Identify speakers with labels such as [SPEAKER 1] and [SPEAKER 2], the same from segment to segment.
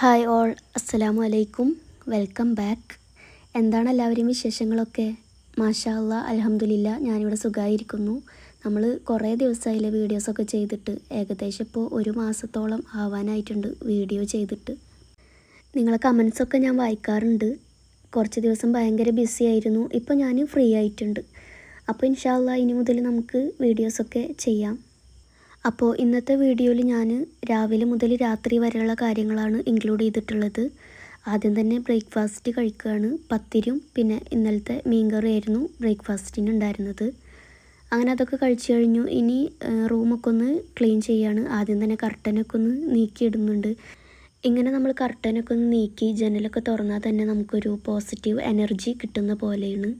[SPEAKER 1] Hi all അസ്സലാമു അലൈക്കും. Welcome back. എന്താണ് എല്ലാവരെയും വിശേഷങ്ങളൊക്കെ? മാഷാ അല്ലാ അലഹമുല്ല ഞാനിവിടെ സുഖമായിരിക്കുന്നു നമ്മൾ കുറേ ദിവസമായില്ലേ വീഡിയോസൊക്കെ ചെയ്തിട്ട്. ഏകദേശം ഇപ്പോൾ ഒരു മാസത്തോളം ആവാനായിട്ടുണ്ട് വീഡിയോ ചെയ്തിട്ട്. നിങ്ങളെ കമൻസൊക്കെ ഞാൻ വായിക്കാറുണ്ട്. കുറച്ച് ദിവസം ഭയങ്കര ബിസി ആയിരുന്നു. ഇപ്പോൾ ഞാൻ ഫ്രീ ആയിട്ടുണ്ട്. അപ്പോൾ ഇൻഷാല്ല ഇനി മുതൽ നമുക്ക് വീഡിയോസൊക്കെ ചെയ്യാം. അപ്പോൾ ഇന്നത്തെ വീഡിയോയിൽ ഞാൻ രാവിലെ മുതൽ രാത്രി വരെയുള്ള കാര്യങ്ങളാണ് ഇൻക്ലൂഡ് ചെയ്തിട്ടുള്ളത്. ആദ്യം തന്നെ ബ്രേക്ക്ഫാസ്റ്റ് കഴിക്കുകയാണ് പത്തിരും പിന്നെ ഇന്നലത്തെ മീൻകറിയായിരുന്നു ബ്രേക്ക്ഫാസ്റ്റിന് ഉണ്ടായിരുന്നത് അങ്ങനെ അതൊക്കെ കഴിച്ചു കഴിഞ്ഞു. ഇനി റൂമൊക്കെ ഒന്ന് ക്ലീൻ ചെയ്യാണ്. ആദ്യം തന്നെ കർട്ടനൊക്കെ ഒന്ന് നീക്കിയിടുന്നുണ്ട്. ഇങ്ങനെ നമ്മൾ കർട്ടനൊക്കെ ഒന്ന് നീക്കി ജനലൊക്കെ തുറന്നാൽ തന്നെ നമുക്കൊരു പോസിറ്റീവ് എനർജി കിട്ടുന്ന പോലെയാണ്.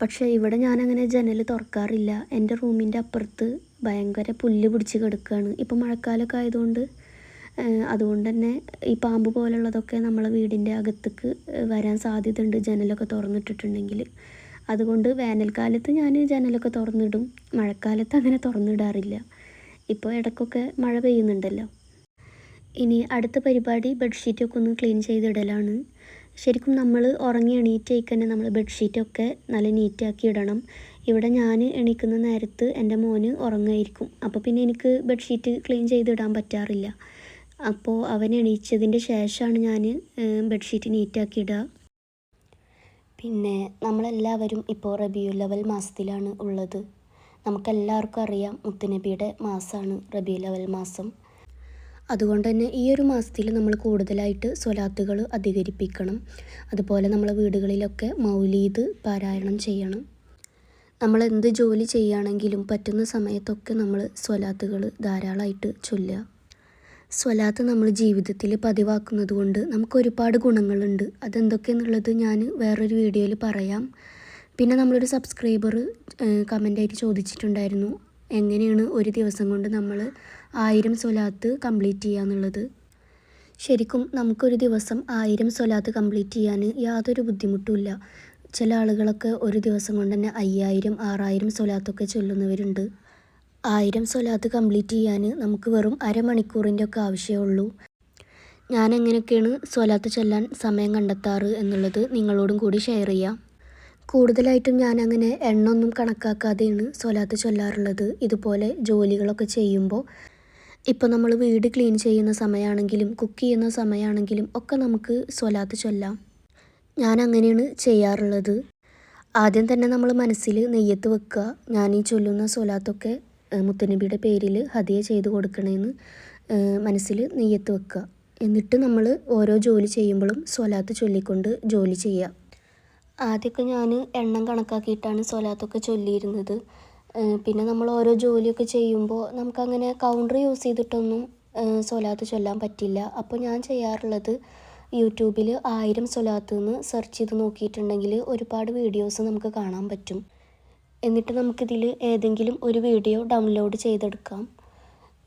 [SPEAKER 1] പക്ഷേ ഇവിടെ ഞാനങ്ങനെ ജനൽ തുറക്കാറില്ല. എന്റെ റൂമിന്റെ അപ്പുറത്ത് ഭയങ്കര പുല്ല് പിടിച്ച് കിടക്കുകയാണ്. ഇപ്പോൾ മഴക്കാലമൊക്കെ ആയതുകൊണ്ട് അതുകൊണ്ട് തന്നെ ഈ പാമ്പ് പോലുള്ളതൊക്കെ നമ്മളെ വീടിന്റെ അകത്തേക്ക് വരാൻ സാധ്യതയുണ്ട്. ജനലൊക്കെ തുറന്നിട്ടിട്ടുണ്ടെങ്കിൽ. അതുകൊണ്ട് വേനൽക്കാലത്ത് ഞാൻ ജനലൊക്കെ തുറന്നിടും. മഴക്കാലത്ത് അങ്ങനെ തുറന്നിടാറില്ല. ഇപ്പോൾ ഇടയ്ക്കൊക്കെ മഴ പെയ്യുന്നുണ്ടല്ലോ. ഇനി അടുത്ത പരിപാടി ബെഡ്ഷീറ്റൊക്കെ ഒന്ന് ക്ലീൻ ചെയ്തിടലാണ്. ശരിക്കും നമ്മൾ ഉറങ്ങി എണീറ്റേക്ക് തന്നെ നമ്മൾ ബെഡ്ഷീറ്റൊക്കെ നല്ല നീറ്റാക്കി ഇടണം. ഇവിടെ ഞാൻ എണീക്കുന്ന നേരത്ത് എന്റെ മോന് ഉറങ്ങായിരിക്കും. അപ്പോൾ പിന്നെ എനിക്ക് ബെഡ്ഷീറ്റ് ക്ലീൻ ചെയ്തിടാൻ പറ്റാറില്ല. അപ്പോൾ അവൻ എണീച്ചതിന്റെ ശേഷമാണ് ഞാൻ ബെഡ്ഷീറ്റ് നീറ്റാക്കി ഇടുക പിന്നെ നമ്മളെല്ലാവരും ഇപ്പോൾ റബിയു ലവൽ മാസത്തിലാണ് ഉള്ളത്. നമുക്കെല്ലാവർക്കും അറിയാം മുത്തുനബിയുടെ മാസമാണ് റബിയു ലവൽ മാസം. അതുകൊണ്ട് തന്നെ ഈ ഒരു മാസത്തിൽ നമ്മൾ കൂടുതലായിട്ട് സ്വലാത്തുകൾ അധികരിപ്പിക്കണം. അതുപോലെ നമ്മളെ വീടുകളിലൊക്കെ മൗലീദ് പാരായണം ചെയ്യണം. നമ്മൾ എന്ത് ജോലി ചെയ്യുകയാണെങ്കിലും പറ്റുന്ന സമയത്തൊക്കെ നമ്മൾ സ്വലാത്തുകൾ ധാരാളമായിട്ട് ചൊല്ലുക. സ്വലാത്ത് നമ്മൾ ജീവിതത്തിൽ പതിവാക്കുന്നത് കൊണ്ട് നമുക്ക് ഒരുപാട് ഗുണങ്ങളുണ്ട്. അതെന്തൊക്കെയെന്നുള്ളത് ഞാൻ വേറൊരു വീഡിയോയിൽ പറയാം. പിന്നെ നമ്മളൊരു സബ്സ്ക്രൈബർ കമന്റായിട്ട് ചോദിച്ചിട്ടുണ്ടായിരുന്നു. എങ്ങനെയാണ് ഒരു ദിവസം കൊണ്ട് നമ്മൾ ആയിരം സ്വലാത്ത് കംപ്ലീറ്റ് ചെയ്യുക എന്നുള്ളത് ശരിക്കും നമുക്കൊരു ദിവസം ആയിരം സ്വലാത്ത് കംപ്ലീറ്റ് ചെയ്യാൻ യാതൊരു ബുദ്ധിമുട്ടുമില്ല ചില ആളുകളൊക്കെ ഒരു ദിവസം കൊണ്ട് തന്നെ അയ്യായിരം ആറായിരം സ്വലാത്തൊക്കെ ചൊല്ലുന്നവരുണ്ട്. ആയിരം സ്വലാത്ത് കംപ്ലീറ്റ് ചെയ്യാൻ നമുക്ക് വെറും അരമണിക്കൂറിന്റെ ഒക്കെ ആവശ്യമേ ഉള്ളൂ. ഞാൻ എങ്ങനെയൊക്കെയാണ് സ്വലാത്ത് ചൊല്ലാൻ സമയം കണ്ടെത്താറ് എന്നുള്ളത് നിങ്ങളോടും കൂടി ഷെയർ ചെയ്യാം. കൂടുതലായിട്ടും ഞാൻ അങ്ങനെ എണ്ണൊന്നും കണക്കാക്കാതെയാണ് സ്വലാത്ത് ചൊല്ലാറുള്ളത്. ഇതുപോലെ ജോലികളൊക്കെ ചെയ്യുമ്പോൾ ഇപ്പോൾ നമ്മൾ വീട് ക്ലീൻ ചെയ്യുന്ന സമയമാണെങ്കിലും കുക്ക് ചെയ്യുന്ന സമയമാണെങ്കിലും ഒക്കെ നമുക്ക് സ്വലാത്ത് ചൊല്ലാം. ഞാൻ അങ്ങനെയാണ് ചെയ്യാറുള്ളത്. ആദ്യം തന്നെ നമ്മൾ മനസ്സിൽ നെയ്യത്ത് വെക്കുക. ഞാൻ ഈ ചൊല്ലുന്ന സ്വലാത്തൊക്കെ മുത്തനബിയുടെ പേരിൽ ഹതിയ ചെയ്ത് കൊടുക്കണമെന്ന് മനസ്സിൽ നെയ്യത്ത് വെക്കുക. എന്നിട്ട് നമ്മൾ ഓരോ ജോലി ചെയ്യുമ്പോഴും സ്വലാത്ത് ചൊല്ലിക്കൊണ്ട് ജോലി ചെയ്യുക. ആദ്യമൊക്കെ ഞാൻ എണ്ണം കണക്കാക്കിയിട്ടാണ് സ്വലാത്തൊക്കെ ചൊല്ലിയിരുന്നത്. പിന്നെ നമ്മൾ ഓരോ ജോലിയൊക്കെ ചെയ്യുമ്പോൾ നമുക്കങ്ങനെ കൗണ്ടർ യൂസ് ചെയ്തിട്ടൊന്നും സ്വലാത്ത് ചൊല്ലാൻ പറ്റില്ല. അപ്പോൾ ഞാൻ ചെയ്യാറുള്ളത് യൂട്യൂബിൽ ആയിരം സ്വലാത്ത് എന്ന് സെർച്ച് ചെയ്ത് നോക്കിയിട്ടുണ്ടെങ്കിൽ ഒരുപാട് വീഡിയോസ് നമുക്ക് കാണാൻ പറ്റും. എന്നിട്ട് നമുക്കിതിൽ ഏതെങ്കിലും ഒരു വീഡിയോ ഡൗൺലോഡ് ചെയ്തെടുക്കാം.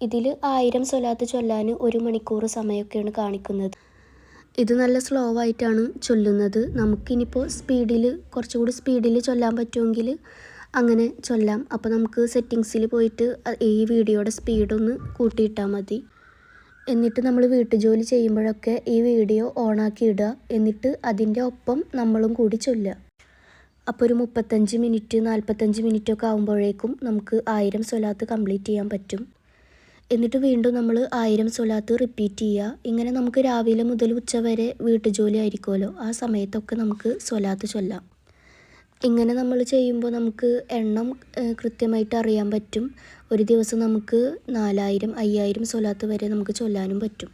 [SPEAKER 1] ഇതിൽ ആയിരം സ്വലാത്ത് ചൊല്ലാൻ ഒരു മണിക്കൂർ സമയമൊക്കെയാണ് കാണിക്കുന്നത്. ഇത് നല്ല സ്ലോ ആയിട്ടാണ് ചൊല്ലുന്നത്. നമുക്കിനിപ്പോൾ സ്പീഡിൽ കുറച്ചുകൂടി സ്പീഡിൽ ചൊല്ലാൻ പറ്റുമെങ്കിൽ അങ്ങനെ ചൊല്ലാം. അപ്പോൾ നമുക്ക് സെറ്റിങ്സിൽ പോയിട്ട് ഈ വീഡിയോയുടെ സ്പീഡൊന്ന് കൂട്ടിയിട്ടാൽ മതി. എന്നിട്ട് നമ്മൾ വീട്ടുജോലി ചെയ്യുമ്പോഴൊക്കെ ഈ വീഡിയോ ഓണാക്കി ഇടുക എന്നിട്ട് അതിന്റെ ഒപ്പം നമ്മളും കൂടി ചൊല്ലുക. അപ്പോൾ ഒരു മുപ്പത്തഞ്ച് മിനിറ്റ് നാൽപ്പത്തഞ്ച് മിനിറ്റ് ഒക്കെ ആകുമ്പോഴേക്കും നമുക്ക് ആയിരം സ്വലാത്ത് കംപ്ലീറ്റ് ചെയ്യാൻ പറ്റും. എന്നിട്ട് വീണ്ടും നമ്മൾ ആയിരം സ്വലാത്ത് റിപ്പീറ്റ് ചെയ്യുക. ഇങ്ങനെ നമുക്ക് രാവിലെ മുതൽ ഉച്ച വരെ വീട്ടുജോലി ആയിരിക്കുമല്ലോ. ആ സമയത്തൊക്കെ നമുക്ക് സ്വലാത്ത് ചൊല്ലാം. ഇങ്ങനെ നമ്മൾ ചെയ്യുമ്പോൾ നമുക്ക് എണ്ണം കൃത്യമായിട്ട് അറിയാൻ പറ്റും. ഒരു ദിവസം നമുക്ക് നാലായിരം അയ്യായിരം സ്വലാത്ത് വരെ നമുക്ക് ചൊല്ലാനും പറ്റും.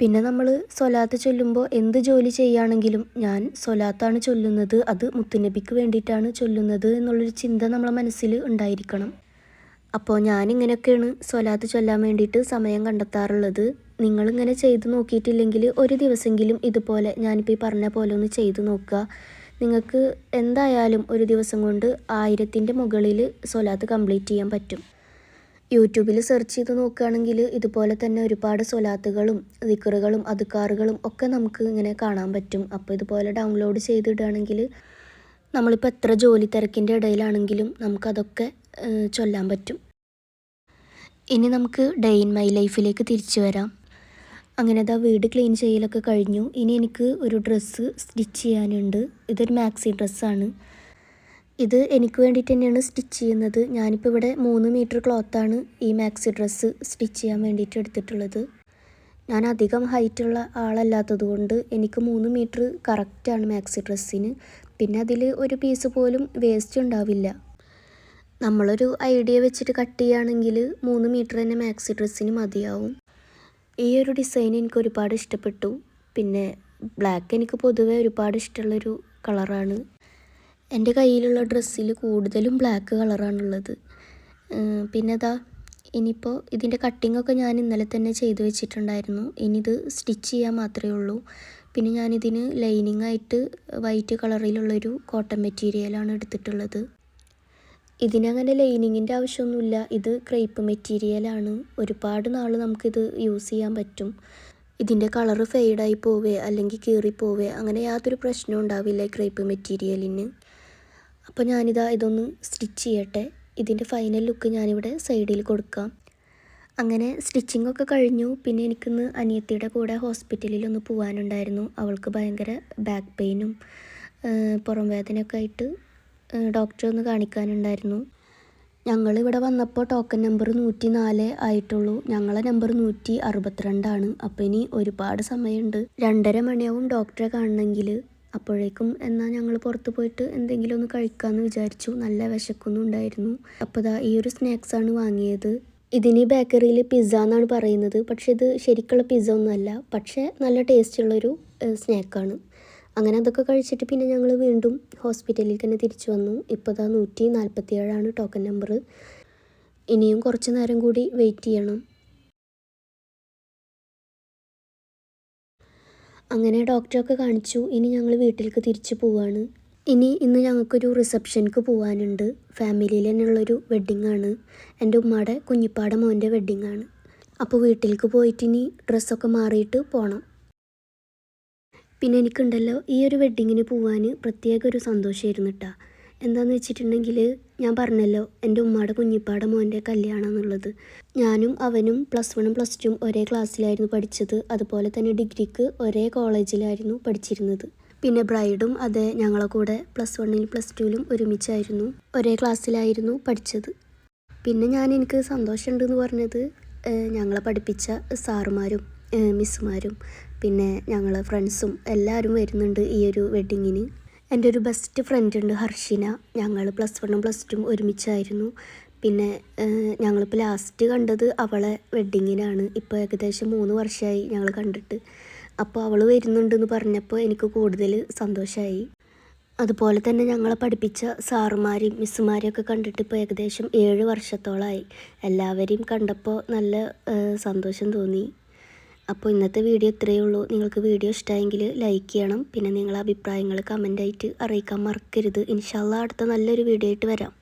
[SPEAKER 1] പിന്നെ നമ്മൾ സ്വലാത്ത് ചൊല്ലുമ്പോൾ എന്ത് ജോലി ചെയ്യുകയാണെങ്കിലും ഞാൻ സ്വലാത്താണ് ചൊല്ലുന്നത് അത് മുത്തുനബിക്ക് വേണ്ടിയിട്ടാണ് ചൊല്ലുന്നത് എന്നുള്ളൊരു ചിന്ത നമ്മളെ മനസ്സിൽ ഉണ്ടായിരിക്കണം. അപ്പോൾ ഞാനിങ്ങനെയൊക്കെയാണ് സ്വലാത്ത് ചൊല്ലാൻ വേണ്ടിയിട്ട് സമയം കണ്ടെത്താറുള്ളത്. നിങ്ങളിങ്ങനെ ചെയ്ത് നോക്കിയിട്ടില്ലെങ്കിൽ ഒരു ദിവസമെങ്കിലും ഇതുപോലെ ഞാനിപ്പോൾ ഈ പറഞ്ഞ പോലെ ഒന്ന് ചെയ്ത് നോക്കുക. നിങ്ങൾക്ക് എന്തായാലും ഒരു ദിവസം കൊണ്ട് ആയിരത്തിന്റെ മുകളിൽ സൊലാത്ത് കംപ്ലീറ്റ് ചെയ്യാൻ പറ്റും. യൂട്യൂബിൽ സെർച്ച് ചെയ്ത് നോക്കുകയാണെങ്കിൽ ഇതുപോലെ തന്നെ ഒരുപാട് സൊലാത്തുകളും ദിക്കറുകളും അതുക്കാറുകളും ഒക്കെ നമുക്ക് ഇങ്ങനെ കാണാൻ പറ്റും. അപ്പോൾ ഇതുപോലെ ഡൗൺലോഡ് ചെയ്തിടുകയാണെങ്കിൽ നമ്മളിപ്പോൾ എത്ര ജോലി തിരക്കിന്റെ ഇടയിലാണെങ്കിലും നമുക്കതൊക്കെ ചൊല്ലാൻ പറ്റും. ഇനി നമുക്ക് ഡേ ഇൻ മൈ ലൈഫിലേക്ക് തിരിച്ചു വരാം. അങ്ങനെ അതാ വീട് ക്ലീൻ ചെയ്യലൊക്കെ കഴിഞ്ഞു. ഇനി എനിക്ക് ഒരു ഡ്രസ്സ് സ്റ്റിച്ച് ചെയ്യാനുണ്ട്. ഇതൊരു മാക്സി ഡ്രസ്സാണ്. ഇത് എനിക്ക് വേണ്ടിയിട്ട് തന്നെയാണ് സ്റ്റിച്ച് ചെയ്യുന്നത്. ഞാനിപ്പോൾ ഇവിടെ മൂന്ന് മീറ്റർ ക്ലോത്താണ് ഈ മാക്സി ഡ്രസ്സ് സ്റ്റിച്ച് ചെയ്യാൻ വേണ്ടിയിട്ട് എടുത്തിട്ടുള്ളത്. ഞാൻ അധികം ഹൈറ്റുള്ള ആളല്ലാത്തത് കൊണ്ട് എനിക്ക് മൂന്ന് മീറ്റർ കറക്റ്റാണ് മാക്സി ഡ്രസ്സിന്. പിന്നെ അതിൽ ഒരു പീസ് പോലും വേസ്റ്റ് ഉണ്ടാവില്ല. നമ്മളൊരു ഐഡിയ വെച്ചിട്ട് കട്ട് ചെയ്യുകയാണെങ്കിൽ മൂന്ന് മീറ്റർ തന്നെ മാക്സി ഡ്രസ്സിന് മതിയാവും. ഈ ഒരു ഡിസൈൻ എനിക്ക് ഒരുപാട് ഇഷ്ടപ്പെട്ടു. പിന്നെ ബ്ലാക്ക് എനിക്ക് പൊതുവേ ഒരുപാട് ഇഷ്ടമുള്ളൊരു കളറാണ്. എന്റെ കയ്യിലുള്ള ഡ്രസ്സിൽ കൂടുതലും ബ്ലാക്ക് കളറാണുള്ളത്. പിന്നെ അതാ ഇനിയിപ്പോൾ ഇതിന്റെ കട്ടിങ്ങൊക്കെ ഞാൻ ഇന്നലെ തന്നെ ചെയ്ത് വെച്ചിട്ടുണ്ടായിരുന്നു. ഇനി ഇത് സ്റ്റിച്ച് ചെയ്യാൻ മാത്രമേ ഉള്ളൂ. പിന്നെ ഞാനിതിന് ലൈനിങ് ആയിട്ട് വൈറ്റ് കളറിലുള്ളൊരു കോട്ടൺ മെറ്റീരിയലാണ് എടുത്തിട്ടുള്ളത്. ഇതിനങ്ങനെ ലൈനിങ്ങിന്റെ ആവശ്യമൊന്നുമില്ല. ഇത് ക്രേപ്പ് മെറ്റീരിയലാണ് ഒരുപാട് നാൾ നമുക്കിത് യൂസ് ചെയ്യാൻ പറ്റും. ഇതിന്റെ കളറ് ഫെയ്ഡായി പോവേ അല്ലെങ്കിൽ കീറിപ്പോവേ അങ്ങനെ യാതൊരു പ്രശ്നവും ഉണ്ടാവില്ല ക്രേപ്പ് മെറ്റീരിയലിന്. അപ്പോൾ ഞാനിതാ ഇതൊന്ന് സ്റ്റിച്ച് ചെയ്യട്ടെ. ഇതിന്റെ ഫൈനൽ ലുക്ക് ഞാനിവിടെ സൈഡിൽ കൊടുക്കാം. അങ്ങനെ സ്റ്റിച്ചിങ് ഒക്കെ കഴിഞ്ഞു. പിന്നെ എനിക്കിന്ന് അനിയത്തിയുടെ കൂടെ ഹോസ്പിറ്റലിൽ ഒന്ന് പോകാനുണ്ടായിരുന്നു അവൾക്ക് ഭയങ്കര ബാക്ക് പെയിനും പുറം വേദനയൊക്കെ ആയിട്ട് ഡോക്ടറെ ഒന്ന് കാണിക്കാനുണ്ടായിരുന്നു. ഞങ്ങൾ ഇവിടെ വന്നപ്പോൾ ടോക്കൺ നമ്പർ നൂറ്റി നാല് ആയിട്ടുള്ളൂ. ഞങ്ങളെ നമ്പർ നൂറ്റി അറുപത്തിരണ്ടാണ് അപ്പോൾ ഇനി ഒരുപാട് സമയമുണ്ട്. രണ്ടര മണിയാവും ഡോക്ടറെ കാണണമെങ്കിൽ. അപ്പോഴേക്കും എന്നാൽ ഞങ്ങൾ പുറത്ത് പോയിട്ട് എന്തെങ്കിലും ഒന്ന് കഴിക്കാമെന്ന് വിചാരിച്ചു. നല്ല വിശക്കൊന്നും ഉണ്ടായിരുന്നു അപ്പോൾ ദാ ഈ ഒരു സ്നാക്സാണ് വാങ്ങിയത്. ഇതിന് ബേക്കറിയിൽ പിസ്സ എന്നാണ് പറയുന്നത്. പക്ഷേ ഇത് ശരിക്കുള്ള പിസ്സ ഒന്നുമല്ല. പക്ഷേ നല്ല ടേസ്റ്റുള്ളൊരു സ്നാക്കാണ് അങ്ങനെ അതൊക്കെ കഴിച്ചിട്ട് പിന്നെ ഞങ്ങൾ വീണ്ടും ഹോസ്പിറ്റലിൽ തന്നെ തിരിച്ചു വന്നു. ഇപ്പോൾ ഇതാ നൂറ്റി നാൽപ്പത്തി ഏഴാണ് ടോക്കൺ നമ്പർ. ഇനിയും കുറച്ച് നേരം കൂടി വെയിറ്റ് ചെയ്യണം. അങ്ങനെ ഡോക്ടറൊക്കെ കാണിച്ചു. ഇനി ഞങ്ങൾ വീട്ടിലേക്ക് തിരിച്ചു പോവാണ്. ഇനി ഇന്ന് ഞങ്ങൾക്കൊരു റിസപ്ഷനിക്ക് പോകാനുണ്ട് ഫാമിലിയിൽ തന്നെയുള്ളൊരു വെഡ്ഡിങ് ആണ് എന്റെ ഉമ്മയുടെ കുഞ്ഞിപ്പാടെ മോന്റെ വെഡ്ഡിങ് ആണ് അപ്പോൾ വീട്ടിലേക്ക് പോയിട്ട് ഇനി ഡ്രസ്സൊക്കെ മാറിയിട്ട് പോകണം പിന്നെ എനിക്കുണ്ടല്ലോ ഈ ഒരു വെഡ്ഡിങ്ങിന് പോകാൻ പ്രത്യേക ഒരു സന്തോഷമായിരുന്നു കേട്ടോ എന്താണെന്ന് വെച്ചിട്ടുണ്ടെങ്കിൽ ഞാൻ പറഞ്ഞല്ലോ എന്റെ ഉമ്മയുടെ കുഞ്ഞിപ്പാടെ മോന്റെ കല്യാണം എന്നുള്ളത് ഞാനും അവനും പ്ലസ് വണ്ണും പ്ലസ് ടുവും ഒരേ ക്ലാസ്സിലായിരുന്നു പഠിച്ചത്. അതുപോലെ തന്നെ ഡിഗ്രിക്ക് ഒരേ കോളേജിലായിരുന്നു പഠിച്ചിരുന്നത്. പിന്നെ ബ്രൈഡും അതെ ഞങ്ങളെ കൂടെ പ്ലസ് വണ്ണിലും പ്ലസ് ടുവിലും ഒരുമിച്ചായിരുന്നു ഒരേ ക്ലാസ്സിലായിരുന്നു പഠിച്ചത്. പിന്നെ ഞാൻ എനിക്ക് സന്തോഷമുണ്ടെന്ന് പറഞ്ഞത് ഞങ്ങളെ പഠിപ്പിച്ച സാറുമാരും മിസ്സുമാരും പിന്നെ ഞങ്ങൾ ഫ്രണ്ട്സും എല്ലാവരും വരുന്നുണ്ട് ഈ ഒരു വെഡ്ഡിങ്ങിന് എന്റെ ഒരു ബെസ്റ്റ് ഫ്രണ്ട് ഉണ്ട് ഹർഷിന. ഞങ്ങൾ പ്ലസ് വണ്ണും പ്ലസ് ടുവും ഒരുമിച്ചായിരുന്നു. പിന്നെ ഞങ്ങളിപ്പോൾ ലാസ്റ്റ് കണ്ടത് അവളെ വെഡ്ഡിങ്ങിനാണ് ഇപ്പോൾ ഏകദേശം മൂന്ന് വർഷമായി ഞങ്ങൾ കണ്ടിട്ട്. അപ്പോൾ അവൾ വരുന്നുണ്ടെന്ന് പറഞ്ഞപ്പോൾ എനിക്ക് കൂടുതൽ സന്തോഷമായി അതുപോലെ തന്നെ ഞങ്ങളെ പഠിപ്പിച്ച സാറുമാരെയും മിസ്സുമാരെയൊക്കെ കണ്ടിട്ട് ഇപ്പോൾ ഏകദേശം ഏഴ് വർഷത്തോളമായി എല്ലാവരെയും കണ്ടപ്പോൾ നല്ല സന്തോഷം തോന്നി. അപ്പോൾ ഇന്നത്തെ വീഡിയോ ഇത്രയേ ഉള്ളൂ. നിങ്ങൾക്ക് വീഡിയോ ഇഷ്ടമായെങ്കിൽ ലൈക്ക് ചെയ്യണം. പിന്നെ നിങ്ങളുടെ അഭിപ്രായങ്ങൾ കമന്റായിട്ട് അറിയിക്കാൻ മറക്കരുത്. ഇൻഷാല്ല അടുത്ത നല്ലൊരു വീഡിയോ ആയിട്ട് വരാം.